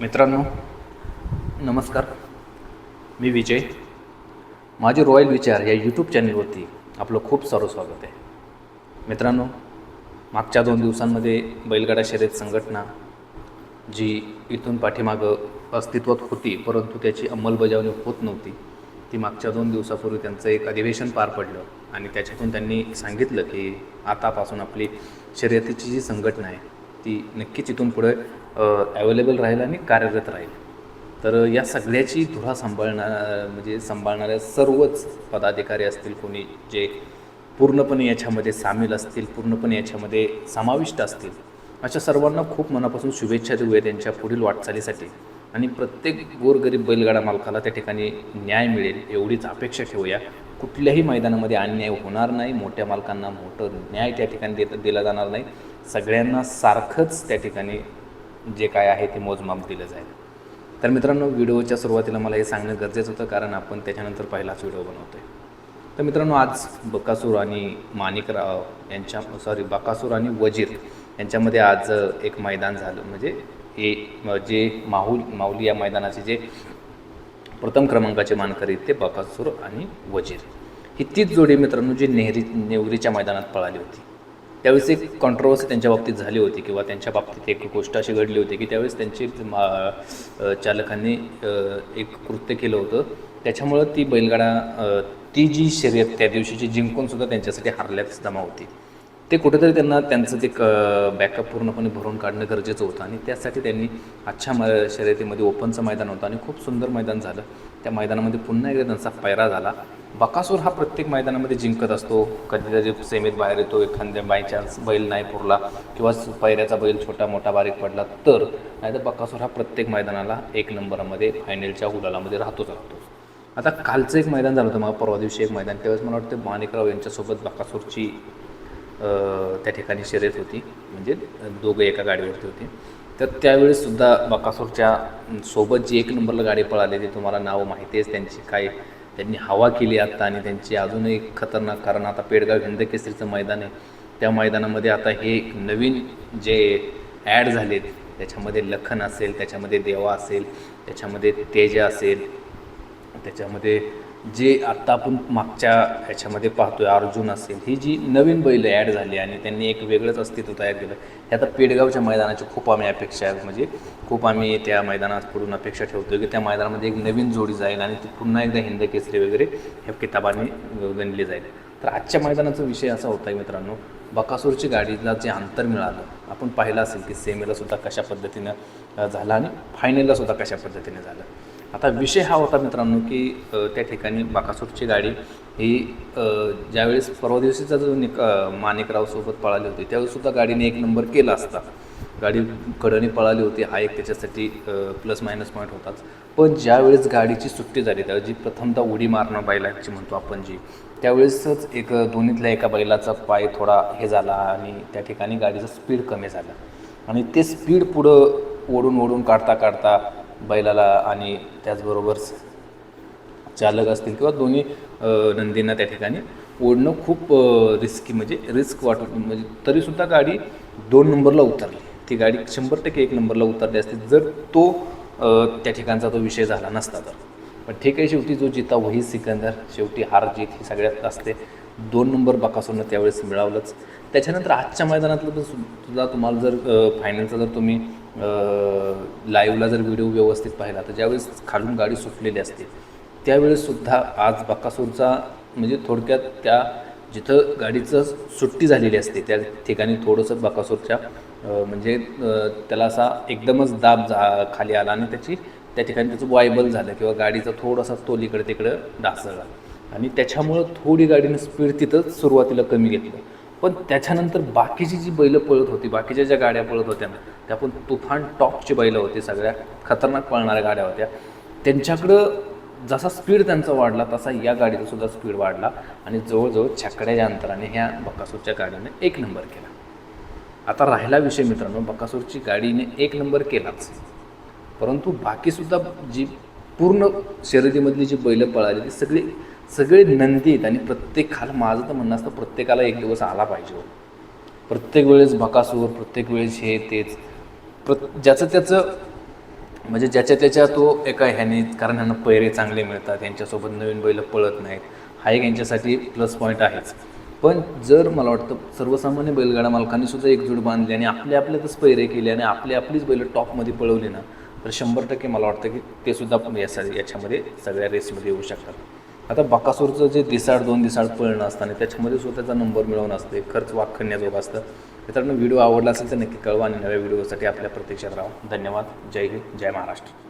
मित्रांनो नमस्कार. मी विजय. माझे रॉयल विचार या यूट्यूब चॅनलवरती आपलं खूप सारं स्वागत आहे. मित्रांनो मागच्या दोन दिवसांमध्ये बैलगाडा शर्यत संघटना जी इथून पाठीमागं अस्तित्वात होती परंतु त्याची अंमलबजावणी होत नव्हती ती मागच्या दोन दिवसापूर्वी त्यांचं एक अधिवेशन पार पडलं आणि त्याच्यातून त्यांनी सांगितलं की आतापासून आपली शर्यतीची जी संघटना आहे ती नक्कीच इथून पुढे ॲवेलेबल राहील आणि कार्यरत राहील. तर या सगळ्याची धुरा सांभाळणार म्हणजे सांभाळणाऱ्या सर्वच पदाधिकारी असतील कोणी जे पूर्णपणे याच्यामध्ये सामील असतील पूर्णपणे याच्यामध्ये समाविष्ट असतील अशा सर्वांना खूप मनापासून शुभेच्छा देऊया त्यांच्या पुढील वाटचालीसाठी. आणि प्रत्येक गोरगरीब बैलगाडा मालकाला त्या ठिकाणी न्याय मिळेल एवढीच अपेक्षा ठेवूया. कुठल्याही मैदानामध्ये अन्याय होणार नाही मोठ्या मालकांना मोठं न्याय त्या ठिकाणी देत दिला जाणार नाही. सगळ्यांना सारखंच त्या ठिकाणी जे काय आहे ते मोजमाप दिलं जाईल. तर मित्रांनो व्हिडिओच्या सुरुवातीला मला हे सांगणं गरजेचं होतं कारण आपण त्याच्यानंतर पहिलाच व्हिडिओ बनवतो आहे तर मित्रांनो आज बकासूर आणि माणिकराव यांच्या सॉरी बकासूर आणि वजीर यांच्यामध्ये आज एक मैदान झालं. म्हणजे हे जे माहुल माऊली या मैदानाचे जे प्रथम क्रमांकाचे मानकरी ते बकासूर आणि वजीर. ही तीच जोडी मित्रांनो जी नेहरी नेवरीच्या मैदानात पळाली होती. त्यावेळेस एक कॉन्ट्रोवर्सी त्यांच्या बाबतीत झाली होती किंवा त्यांच्या बाबतीत एक गोष्ट अशी घडली होती की त्यावेळेस त्यांची मा- चालकांनी एक कृत्य केलं होतं. त्याच्यामुळं ती बैलगाडा ती जी शर्यत त्या दिवशीची जिंकून सुद्धा त्यांच्यासाठी हारल्याच जमा होती. ते कुठेतरी त्यांना त्यांचं ते क बॅकअप पूर्णपणे भरून काढणं गरजेचं होतं. आणि त्यासाठी त्यांनी आजच्या म शर्यतीमध्ये ओपनचं मैदान होतं आणि खूप सुंदर मैदान झालं. त्या मैदानामध्ये पुन्हा एकदा त्यांचा पैरा झाला. बकासूर हा प्रत्येक मैदानामध्ये जिंकत असतो. कधीतरी सेमीत बाहेर येतो एखाद्या बाय चान्स बैल नाही पुरला किंवा पैऱ्याचा बैल छोटा मोठा बारीक पडला तर नाही तर बकासूर हा प्रत्येक मैदानाला एक नंबरामध्ये फायनलच्या उलालामध्ये राहतोच राहतो. आता कालचं एक मैदान झालं होतं मग परवा दिवशी एक मैदान. त्यावेळेस मला वाटतं माणिकराव यांच्यासोबत बकासूरची त्या ठिकाणी शर्यत होती. म्हणजे दोघं एका गाडीवरती होते. तर त्यावेळेससुद्धा बकासूरच्या सोबत जी एक नंबरला गाडी पळाली ती तुम्हाला नावं माहिती आहेच. त्यांची काय त्यांनी हवा केली आत्ता आणि त्यांची अजूनही खतरनाक कारण आता पेडगाव हिंद केसरीचं मैदान आहे. त्या मैदानामध्ये आता हे एक नवीन जे ॲड झालेत त्याच्यामध्ये लखन असेल त्याच्यामध्ये देवा असेल त्याच्यामध्ये तेजा असेल त्याच्यामध्ये जे आत्ता आपण मागच्या ह्याच्यामध्ये पाहतोय अर्जुन असेल ही जी नवीन बैल ॲड झाली आणि त्यांनी एक वेगळंच अस्तित्व तयार केलं हे आता पेडगावच्या मैदानाची खूप आम्ही अपेक्षा आहे. म्हणजे खूप आम्ही त्या मैदानात पुढून अपेक्षा ठेवतो की त्या मैदानामध्ये एक नवीन जोडी जाईल आणि ती पुन्हा एकदा हिंद केसरी वगैरे ह्या किताबाने गणली जाईल. तर आजच्या मैदानाचा विषय असा होता मित्रांनो बकासूरची गाडीला जे अंतर मिळालं आपण पाहिलं असेल की सेमीला सुद्धा कशा पद्धतीनं झालं आणि फायनलला सुद्धा कशा पद्धतीने झालं. आता विषय हा होता मित्रांनो की त्या ठिकाणी बाकासूरची गाडी ही ज्यावेळेस परवा दिवशीचा जो निक माणिकरावसोबत पळाली होती त्यावेळीसुद्धा गाडीने एक नंबर केला असता. गाडी कडने पळाली होती हा एक त्याच्यासाठी प्लस मायनस पॉईंट होताच. पण ज्यावेळेस गाडीची सुट्टी झाली त्यावेळेस जी प्रथमतः उडी मारणं बैलाची म्हणतो आपण जी त्यावेळेसच एक दोन्हीतल्या एका बैलाचा पाय थोडा हे झाला आणि त्या ठिकाणी गाडीचं स्पीड कमी झालं. आणि ते स्पीड पुढं ओढून ओढून काढता काढता बैलाला आणि त्याचबरोबर चालक असतील किंवा दोन्ही नंदींना त्या ठिकाणी ओढणं खूप रिस्की म्हणजे रिस्क वाटत म्हणजे तरीसुद्धा गाडी दोन नंबरला उतरली. ती गाडी शंभर टक्के एक नंबरला उतरली असते जर तो त्या ठिकाणचा तो विषय झाला नसता तर. पण ठीक आहे शेवटी जो जिता वही सिकंदर शेवटी हार जीत ही सगळ्यात असते. दोन नंबर बकासून त्यावेळेस मिळावलंच. त्याच्यानंतर आजच्या मैदानातलं तर सुद्धा तुम्हाला जर फायनलचा जर तुम्ही लाईव्हला जर व्हिडिओ व्यवस्थित पाहिला तर ज्यावेळेस खालून गाडी सुटलेली असते त्यावेळेससुद्धा आज बक्कासूरचा म्हणजे थोडक्यात त्या जिथं गाडीचं सुट्टी झालेली असते त्या ठिकाणी थोडंसं बकासूरच्या म्हणजे त्याला असा एकदमच दाब जा खाली आला आणि त्याची त्या ठिकाणी त्याचं वायबल झालं किंवा गाडीचा थोडासा तोल इकडे तिकडं डासळला आणि त्याच्यामुळं थोडी गाडीनं स्पीड तिथंच सुरुवातीला कमी घेतलं. पण त्याच्यानंतर बाकीची जी बैलं पळत होती बाकीच्या ज्या गाड्या पळत होत्या ना त्या पण तुफान टॉपची बैलं होती सगळ्या खतरनाक पळणाऱ्या गाड्या होत्या. त्यांच्याकडं जसा स्पीड त्यांचा वाढला तसा या गाडीचा सुद्धा स्पीड वाढला आणि जवळजवळ छकड्याच्या अंतराने ह्या बकासूरच्या गाडीने एक नंबर केला. आता राहिला विषय मित्रांनो बकासूरची गाडीने एक नंबर केलाच. परंतु बाकीसुद्धा जी पूर्ण शर्यतीमधली जी बैलं पळाली ती सगळी सगळे नंदीत आहेत आणि प्रत्येकाला माझं तर म्हणणं असतं प्रत्येकाला एक दिवस आला पाहिजे हो. प्रत्येक वेळेस बकासूर प्रत्येक वेळेस हे तेच. प्र ज्याचं त्याचं म्हणजे ज्याच्या त्याच्या तो एका ह्याने कारण ह्यांना पैरे चांगले मिळतात यांच्यासोबत नवीन बैल पळत नाहीत हा एक यांच्यासाठी प्लस पॉईंट आहेच. पण जर मला वाटतं सर्वसामान्य बैलगाडा मालकांनी सुद्धा एकजूट बांधली आणि आपले आपल्यातच पैरे केले आणि आपली आपलीच बैल टॉपमध्ये पळवली ना तर शंभर टक्के मला वाटतं की ते सुद्धा याच्या याच्यामध्ये सगळ्या रेसमध्ये येऊ शकतात. आता बकासूरचं जे दिसाड दोन दिसाड पळणं असताना त्याच्यामध्ये स्वतःचा नंबर मिळवणं असते खर्च वाखण्याजोगं असतं. मित्रांनो व्हिडिओ आवडला असेल तर नक्की कळवा आणि नव्या व्हिडिओसाठी आपल्या प्रतीक्षेत राहा. धन्यवाद. जय हिंद. जय महाराष्ट्र.